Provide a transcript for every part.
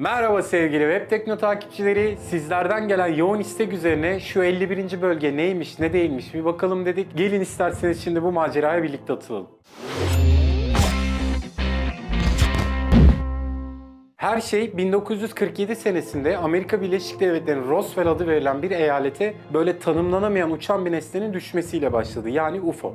Merhaba sevgili Web Tekno takipçileri. Sizlerden gelen yoğun istek üzerine şu 51. bölge neymiş ne değilmiş bir bakalım dedik. Gelin isterseniz şimdi bu maceraya birlikte atılalım. Her şey 1947 senesinde Amerika Birleşik Devletleri'nin Roswell adı verilen bir eyalete böyle tanımlanamayan uçan bir nesnenin düşmesiyle başladı. Yani UFO.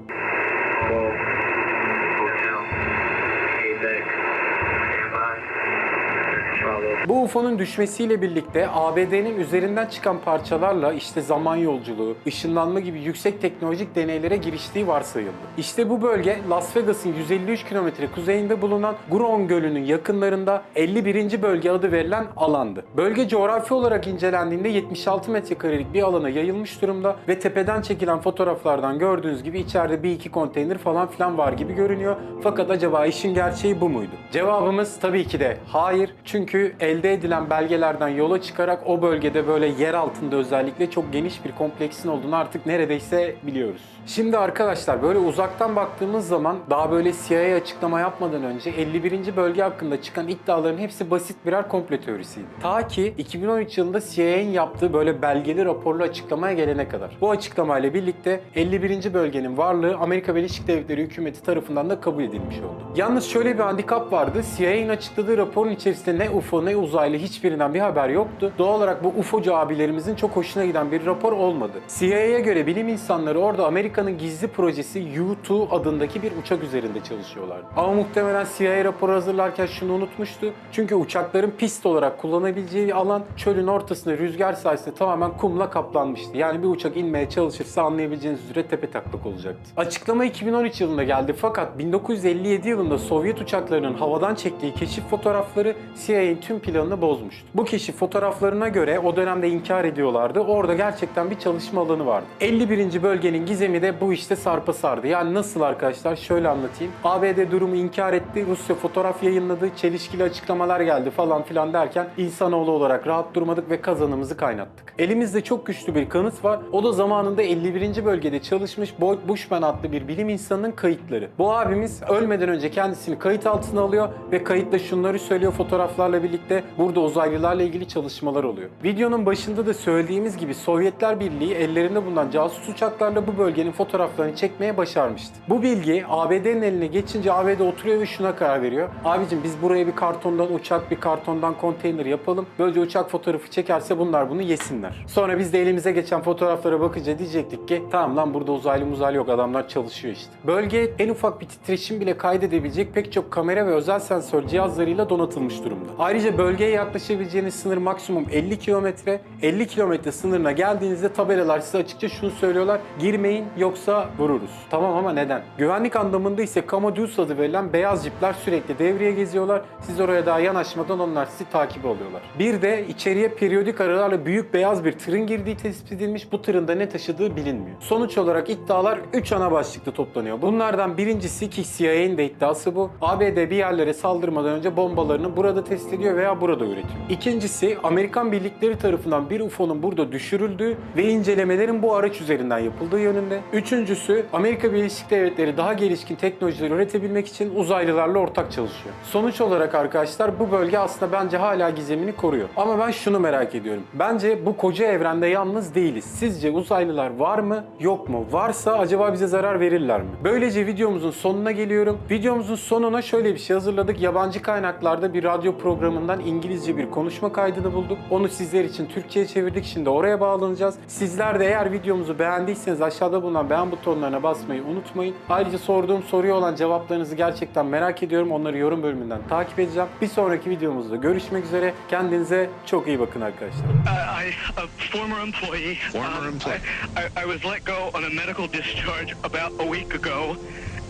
Bu UFO'nun düşmesiyle birlikte ABD'nin üzerinden çıkan parçalarla işte zaman yolculuğu, ışınlanma gibi yüksek teknolojik deneylere giriştiği varsayıldı. İşte bu bölge Las Vegas'ın 153 kilometre kuzeyinde bulunan Guron Gölü'nün yakınlarında 51. bölge adı verilen alandı. Bölge coğrafi olarak incelendiğinde 76 metrekarelik bir alana yayılmış durumda ve tepeden çekilen fotoğraflardan gördüğünüz gibi içeride bir iki konteyner falan filan var gibi görünüyor. Fakat acaba işin gerçeği bu muydu? Cevabımız tabii ki de hayır. Çünkü elde edilen belgelerden yola çıkarak o bölgede böyle yer altında özellikle çok geniş bir kompleksin olduğunu artık neredeyse biliyoruz. Şimdi arkadaşlar böyle uzaktan baktığımız zaman daha böyle CIA açıklama yapmadan önce 51. bölge hakkında çıkan iddiaların hepsi basit birer komplo teorisiydi. Ta ki 2013 yılında CIA'nin yaptığı böyle belgeli raporlu açıklamaya gelene kadar. Bu açıklamayla birlikte 51. bölgenin varlığı Amerika Birleşik Devletleri hükümeti tarafından da kabul edilmiş oldu. Yalnız şöyle bir handikap vardı. CIA'nin açıkladığı raporun içerisinde ne UFO ne uzaylı hiçbirinden bir haber yoktu. Doğal olarak bu UFO'cu abilerimizin çok hoşuna giden bir rapor olmadı. CIA'ya göre bilim insanları orada Amerika'nın gizli projesi U-2 adındaki bir uçak üzerinde çalışıyorlardı. Ama muhtemelen CIA raporu hazırlarken şunu unutmuştu. Çünkü uçakların pist olarak kullanabileceği alan çölün ortasında rüzgar sayesinde tamamen kumla kaplanmıştı. Yani bir uçak inmeye çalışırsa anlayabileceğiniz üzere tepe taklak olacaktı. Açıklama 2013 yılında geldi fakat 1957 yılında Sovyet uçaklarının havadan çektiği keşif fotoğrafları CIA'nin tüm planını bozmuştu. Bu keşif fotoğraflarına göre o dönemde inkar ediyorlardı. Orada gerçekten bir çalışma alanı vardı. 51. bölgenin gizemi de bu işte sarpa sardı. Yani nasıl arkadaşlar? Şöyle anlatayım. ABD durumu inkar etti. Rusya fotoğraf yayınladı. Çelişkili açıklamalar geldi falan filan derken insanoğlu olarak rahat durmadık ve kazanımızı kaynattık. Elimizde çok güçlü bir kanıt var. O da zamanında 51. bölgede çalışmış Boyd Bushman adlı bir bilim insanının kayıtları. Bu abimiz ölmeden önce kendisini kayıt altına alıyor ve kayıtta şunları söylüyor fotoğraflarla birlikte burada uzaylılarla ilgili çalışmalar oluyor. Videonun başında da söylediğimiz gibi Sovyetler Birliği ellerinde bulunan casus uçaklarla bu bölgenin fotoğraflarını çekmeye başarmıştı. Bu bilgi ABD'nin eline geçince ABD oturuyor ve şuna karar veriyor. Abicim biz buraya bir kartondan uçak, bir kartondan konteyner yapalım. Böylece uçak fotoğrafı çekerse bunlar bunu yesinler. Sonra biz de elimize geçen fotoğraflara bakınca diyecektik ki tamam lan burada uzaylı muzaylı yok adamlar çalışıyor işte. Bölge en ufak bir titreşim bile kaydedebilecek pek çok kamera ve özel sensör cihazlarıyla donatılmış durumda. Ayrıca bölgeye yaklaşabileceğiniz sınır maksimum 50 kilometre. 50 kilometre sınırına geldiğinizde tabelalar size açıkça şunu söylüyorlar. Girmeyin yoksa vururuz. Tamam ama neden? Güvenlik anlamında ise Camodeus adı verilen beyaz cipler sürekli devreye geziyorlar. Siz oraya daha yanaşmadan onlar sizi takip alıyorlar. Bir de içeriye periyodik aralarla büyük beyaz bir tırın girdiği tespit edilmiş. Bu tırın da ne taşıdığı bilinmiyor. Sonuç olarak iddialar 3 ana başlıkta toplanıyor. Bunlardan birincisi ki CIA'nin de iddiası bu. ABD bir yerlere saldırmadan önce bombalarını burada test ediyor veya burada üretiyor. İkincisi Amerikan birlikleri tarafından bir UFO'nun burada düşürüldüğü ve incelemelerin bu araç üzerinden yapıldığı yönünde. Üçüncüsü Amerika Birleşik Devletleri daha gelişkin teknolojiler üretebilmek için uzaylılarla ortak çalışıyor. Sonuç olarak arkadaşlar bu bölge aslında bence hala gizemini koruyor. Ama ben şunu merak ediyorum. Bence bu koca evrende yalnız değiliz. Sizce uzaylılar var mı yok mu? Varsa acaba bize zarar verirler mi? Böylece videomuzun sonuna geliyorum. Videomuzun sonuna şöyle bir şey hazırladık. Yabancı kaynaklarda bir radyo programından İngilizce bir konuşma kaydını bulduk. Onu sizler için Türkçe'ye çevirdik. Şimdi oraya bağlanacağız. Sizler de eğer videomuzu beğendiyseniz aşağıda bulunan beğen butonlarına basmayı unutmayın. Ayrıca sorduğum soruya olan cevaplarınızı gerçekten merak ediyorum. Onları yorum bölümünden takip edeceğim. Bir sonraki videomuzda görüşmek üzere. Kendinize çok iyi bakın arkadaşlar. Uh, I, a former employee. Former um, employee. I, I, I was let go on a medical discharge about a week ago,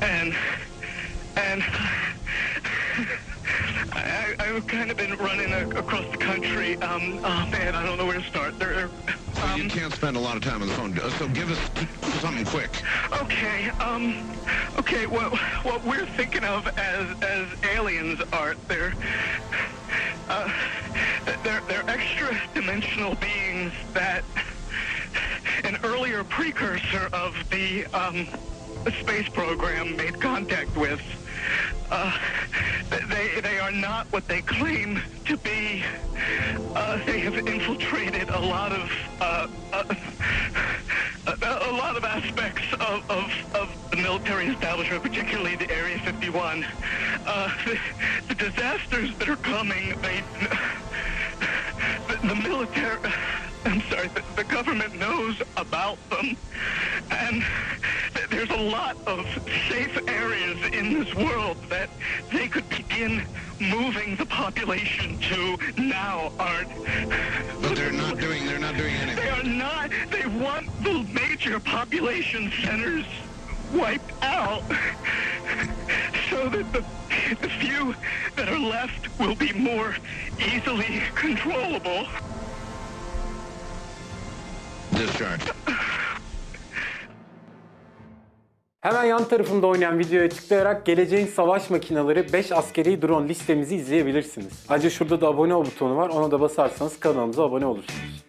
and and I've kind of been running a, across the country. Um, oh man, I don't know where to start. There, Well, you um, can't spend a lot of time on the phone, uh, so give us something quick. okay, um, okay. What what we're thinking of as as aliens are they're uh, they're they're extra dimensional beings that an earlier precursor of the um, space program made contact with. Uh, they they are not what they claim to be. Uh, they have infiltrated a lot of uh, uh, a, a lot of aspects of, of, of the military establishment, particularly the Area 51. Uh, the, the disasters that are coming, they the, the military. I'm sorry, the, the government knows about them, and a lot of safe areas in this world that they could begin moving the population to now, Art. But they're not doing, they're not doing anything. They are not. They want the major population centers wiped out so that the, the few that are left will be more easily controllable. Discharge. Hemen yan tarafımda oynayan videoya tıklayarak geleceğin savaş makineleri 5 askeri drone listemizi izleyebilirsiniz. Ayrıca şurada da abone ol butonu var. Ona da basarsanız kanalımıza abone olursunuz.